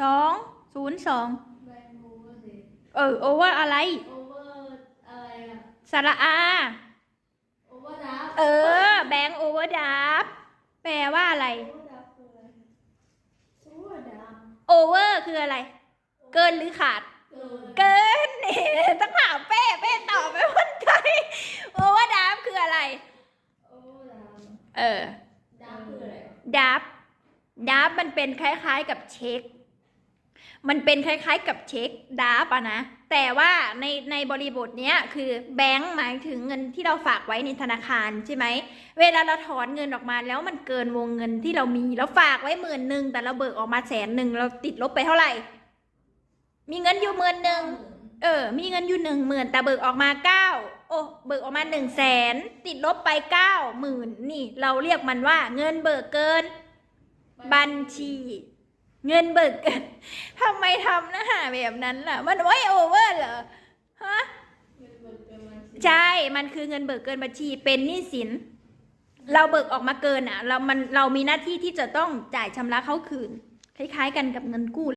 สองศูนย์สองแบงค์โอเวอร์เดย์เออโอเวอร์อะไร โอเวอร์อะไรอะสระอา โอเวอร์ดับเออ แบงค์โอเวอร์ดับแปลว่าอะไร โอเวอร์ดับคืออะไรโอเวอร์ดับโอเวอร์คืออะไร เกินหรือขาด เกินเกินนี่ต้องถามเป้เป้ตอบไปคนไทยโอเวอร์ดับคืออะไร โอเวอร์ดับเออดับคืออะไรดับดับมันเป็นคล้ายๆกับเช็ค มันเป็นคล้ายๆกับเช็คดับอะนะ แต่ว่าในในบริบทเนี้ยคือแบงค์หมายถึงเงินที่เราฝากไว้ในธนาคารใช่ไหม เวลาเราถอนเงินออกมาแล้วมันเกินวงเงินที่เรามีเราฝากไว้หมื่นหนึ่งแต่เราเบิกออกมาแสนหนึ่งเราติดลบไปเท่าไหร่ มีเงินอยู่หมื่นหนึ่งเออ มีเงินอยู่หนึ่งหมื่นแต่เบิกออกมาเก้าโอ้เบิกออกมาหนึ่งแสนติดลบไปเก้าหมื่นนี่ เราเรียกมันว่าเงินเบิกเกิน บัญชี เงินเบิกเกินทำไมทำหน้าแบบนั้นล่ะ มันไว้โอเวอร์เหรอฮะใช่ มันคือเงินเบิกเกินบัญชีเป็นหนี้สิน เราเบิกออกมาเกินอะ เรา มัน เรามีหน้าที่ที่จะต้องจ่ายชำระเขาคืน คล้าย ๆ กันกับเงินกู้